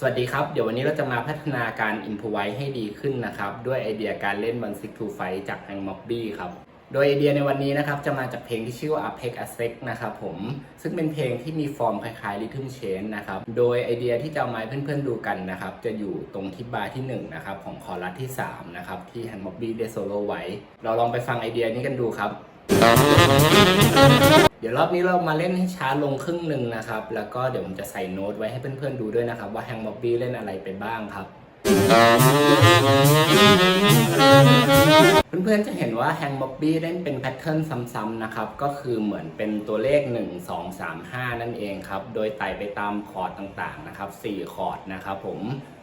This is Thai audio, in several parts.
สวัสดีครับ เดี๋ยววันนี้เราจะมาพัฒนาการ improvise ให้ดีขึ้นนะครับ ด้วยไอเดียการเล่น One Six Two Five จาก Hang Mobby ครับ โดยไอเดียในวันนี้นะครับจะมาจากเพลงที่ชื่อว่า Apex a s e c นะครับผมซึ่งเป็นเพลงที่มีฟอร์มคล้ายๆ Rhythm Chain นะครับ โดยไอเดียที่จะเอามาให้เพื่อนๆดูกันนะครับ จะอยู่ตรงที่บาร์ที่1นะครับของคอรัสที่3นะครับที่ Hang Mobby ได้โซโล่ไว้ เราลองไปฟังไอเดียนี้กันดูครับ เดี๋ยวรอบนี้เรามาเล่นให้ช้าลงครึ่งหนึ่งนะครับ แล้วก็เดี๋ยวผมจะใส่โน้ตไว้ให้เพื่อนๆดูด้วยนะครับ ว่าแฮง m ็อบบี้เล่นอะไรไปบ้างครับ เพื่อนๆจะเห็นว่าแฮง m ็อบบี้เล่นเป็นแพทเทิร์นซ้ำๆนะครับ ก็คือเหมือนเป็นตัวเลข 1 2 3 5 นั่นเองครับ โดยไต่ไปตามคอร์ดต่างๆนะครับ 4 คอร์ดนะครับผม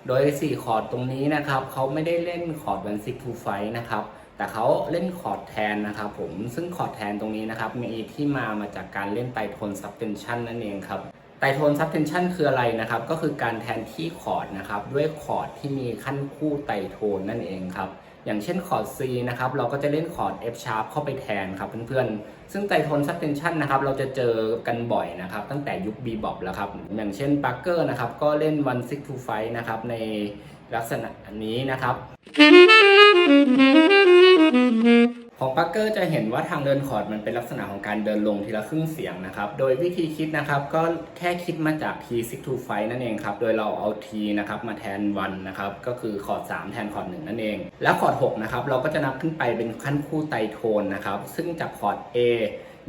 โดย 4 คอร์ดตรงนี้นะครับเขาไม่ได้เล่นคอร์ดวันซิกทูไฟนะครับ แต่เขาเล่นคอร์ดแทนนะครับผมซึ่งคอร์ดแทนตรงนี้นะครับมีที่มามาจากการเล่นไตโทนซับเทนชันนั่นเองครับไตโทนซับเทนชันคืออะไรนะครับ ก็คือการแทนที่คอร์ดนะครับด้วยคอร์ดที่มีขั้นคู่ไตโทนนั่นเองครับอย่างเช่นคอร์ด C นะครับเราก็จะเล่นคอร์ด F sharp เข้าไปแทนครับเพื่อนๆ ซึ่งไตโทนซับเทนชันนะครับเราจะเจอกันบ่อยนะครับตั้งแต่ยุค Bebop แล้วครับ อย่างเช่นปักเกอร์นะครับก็เล่น one six two five นะครับในลักษณะนี้นะครับ ของปักเกอร์จะเห็นว่าทางเดินคอร์ดมันเป็นลักษณะของการเดินลงทีละครึ่งเสียงนะครับ โดยวิธีคิดนะครับก็แค่คิดมาจาก T 6 to 5นั่นเองครับ โดยเราเอา T นะครับมาแทน 1 นะครับ ก็คือคอร์ด 3 แทนคอร์ด 1 นั่นเอง แล้วคอร์ด 6 นะครับ เราก็จะนับขึ้นไปเป็นขั้นคู่ไตโทนนะครับ ซึ่งจากคอร์ด A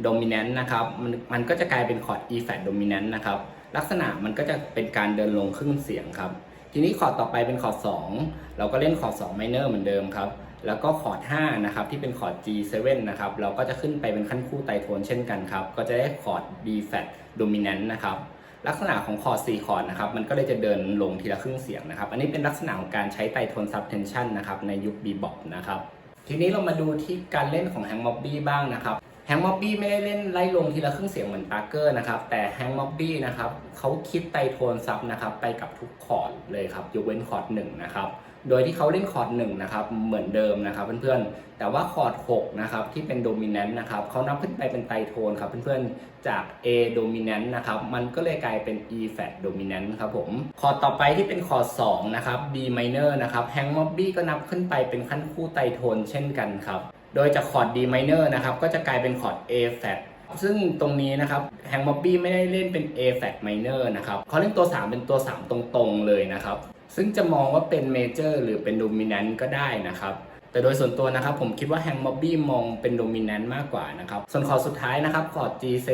dominant นะครับ มันมันก็จะกลายเป็นคอร์ด E flat dominant นะครับ ลักษณะมันก็จะเป็นการเดินลงครึ่งเสียงครับ ทีนี้คอร์ดต่อไปเป็นคอร์ด2เราก็เล่นคอร์ด2 minor เหมือนเดิมครับ แล้วก็คอร์ด5นะครับที่เป็นคอร์ด G7 นะครับ เราก็จะขึ้นไปเป็นขั้นคู่ไตโทนเช่นกันครับ ก็จะได้คอร์ด D flat dominant นะครับ ลักษณะของคอร์ด4คอร์ดนะครับ มันก็เลยจะเดินลงทีละครึ่งเสียงนะครับ อันนี้เป็นลักษณะของการใช้ไตโทน subtension นะครับในยุค bebop นะครับ ทีนี้เรามาดูที่การเล่นของ Hank Mobby บ้างนะครับ แฮงม็อบบี้ไม่ได้เล่นไล่ลงทีละครึ่งเสียงเหมือนปาร์เกอร์นะครับ แต่แฮงม็อบบี้นะครับเขาคิดไตโทนซับนะครับไปกับทุกคอร์ดเลยครับยกเว้นคอร์ดหนึ่งนะครับโดยที่เขาเล่นคอร์ดหนึ่งนะครับเหมือนเดิมนะครับเพื่อนๆ แต่ว่าคอร์ด6นะครับที่เป็นโดมิเนนต์นะครับเขานับขึ้นไปเป็นไตโทนครับเพื่อนๆ จาก A dominant นะครับมันก็เลยกลายเป็น E flat dominant ครับผมคอร์ดต่อไปที่เป็นคอร์ด2นะครับ B minor นะครับแฮงม็อบบี้ก็นับขึ้นไปเป็นขั้นคู่ไตโทนเช่นกันครับ โดยจากคอร์ด D minor นะครับ ก็จะกลายเป็นคอร์ด A flat ซึ่งตรงนี้นะครับแฮง m ็อบบี้ไม่ได้เล่นเป็น A flat minor นะครับเขาเล่นตัว 3 เป็นตัว 3 ตรงๆเลยนะครับ ซึ่งจะมองว่าเป็น major หรือเป็น dominant ก็ได้นะครับแต่โดยส่วนตัวนะครับผมคิดว่าแฮง m ็อบบี้มองเป็น dominant มากกว่านะครับ ส่วนคอร์ดสุดท้ายนะครับคอร์ด G7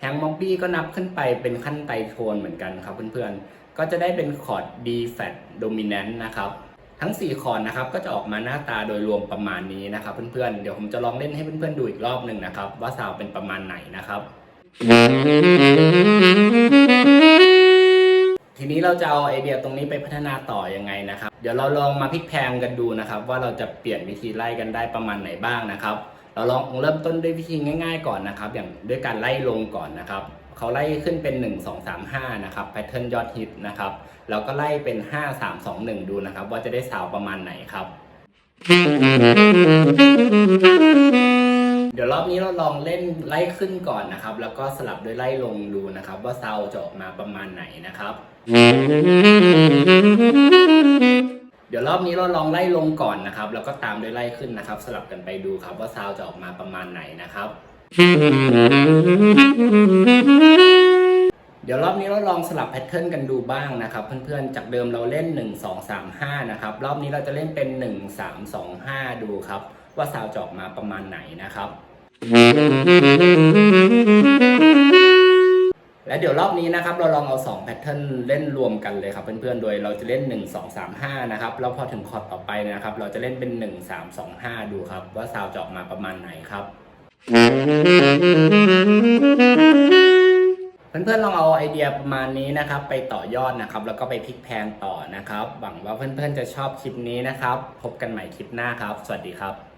แฮง m ็อบบี้ก็นับขึ้นไปเป็นขั้นไตโทนเหมือนกันครับเพื่อนๆ ก็จะได้เป็นคอร์ด D flat dominant นะครับ ทั้ง 4 คอร์ดนะครับก็จะออกมาหน้าตาโดยรวมประมาณนี้นะครับเพื่อนๆ เดี๋ยวผมจะลองเล่นให้เพื่อนๆดูอีกรอบหนึ่งนะครับ ว่าซาวเป็นประมาณไหนนะครับ ทีนี้เราจะเอาไอเดียตรงนี้ไปพัฒนาต่อยังไงนะครับ เดี๋ยวเราลองมาพลิกแพงกันดูนะครับ ว่าเราจะเปลี่ยนวิธีไล่กันได้ประมาณไหนบ้างนะครับ เราลองเริ่มต้นด้วยวิธีง่าย ๆ ก่อนนะครับ อย่างด้วยการไล่ลงก่อนนะครับ เขาไล่ขึ้นเป็น 1 2 3 5 นะครับแพทเทิร์นยอดฮิตนะครับแล้วก็ไล่เป็น 5 3 2 1 ดูนะครับ ว่าจะได้ซาวด์ประมาณไหนครับ เดี๋ยวรอบนี้เราลองเล่นไล่ขึ้นก่อนนะครับ แล้วก็สลับด้วยไล่ลงดูนะครับ ว่าซาวด์จะออกมาประมาณไหนนะครับ เดี๋ยวรอบนี้เราลองไล่ลงก่อนนะครับ แล้วก็ตามด้วยไล่ขึ้นนะครับ สลับกันไปดูครับว่าซาวด์จะออกมาประมาณไหนนะครับ เดี๋ยวรอบนี้เราลองสลับแพทเทิร์นกันดูบ้างนะครับเพื่อนๆ จากเดิมเราเล่น 1 2 3 5 นะครับ รอบนี้เราจะเล่นเป็น 1 3 2 5 ดูครับ ว่าซาวจอกมาประมาณไหนนะครับ และเดี๋ยวรอบนี้นะครับ เราลองเอา2แพทเทิร์นเล่นรวมกันเลยครับเพื่อนๆ โดยเราจะเล่น 1 2 3 5 นะครับ แล้วพอถึงคอร์ดต่อไปนะครับ เราจะเล่นเป็น 1 3 2 5 ดูครับ ว่าซาวจอกมาประมาณไหนครับ เพื่อนๆลองเอาไอเดียประมาณนี้นะครับ ไปต่อยอดนะครับ แล้วก็ไปพลิกแพงต่อนะครับ หวังว่าเพื่อนๆจะชอบคลิปนี้นะครับ พบกันใหม่คลิปหน้าครับ สวัสดีครับ